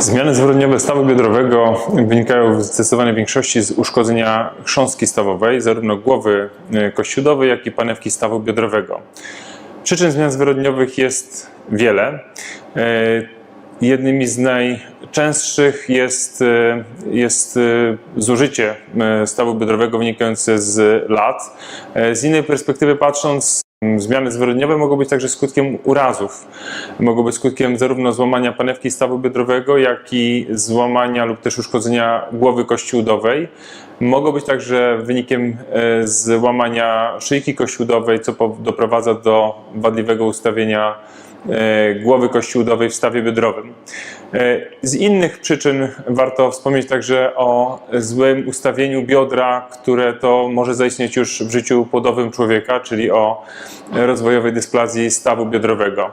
Zmiany zwyrodniowe stawu biodrowego wynikają w zdecydowanej większości z uszkodzenia chrząstki stawowej, zarówno głowy e, kościółowej, jak i panewki stawu biodrowego. Przyczyn zmian zwyrodniowych jest wiele. Jednymi z najczęstszych jest, e, jest e, zużycie e, stawu biodrowego wynikające z lat. Z innej perspektywy patrząc, zmiany zwyrodniowe mogą być także skutkiem urazów. Mogą być skutkiem zarówno złamania panewki stawu biodrowego, jak i złamania lub też uszkodzenia głowy kości udowej. Mogą być także wynikiem złamania szyjki kości udowej, co doprowadza do wadliwego ustawienia głowy kości udowej w stawie biodrowym. E, Z innych przyczyn warto wspomnieć także o złym ustawieniu biodra, które to może zaistnieć już w życiu płodowym człowieka, czyli o rozwojowej dysplazji stawu biodrowego.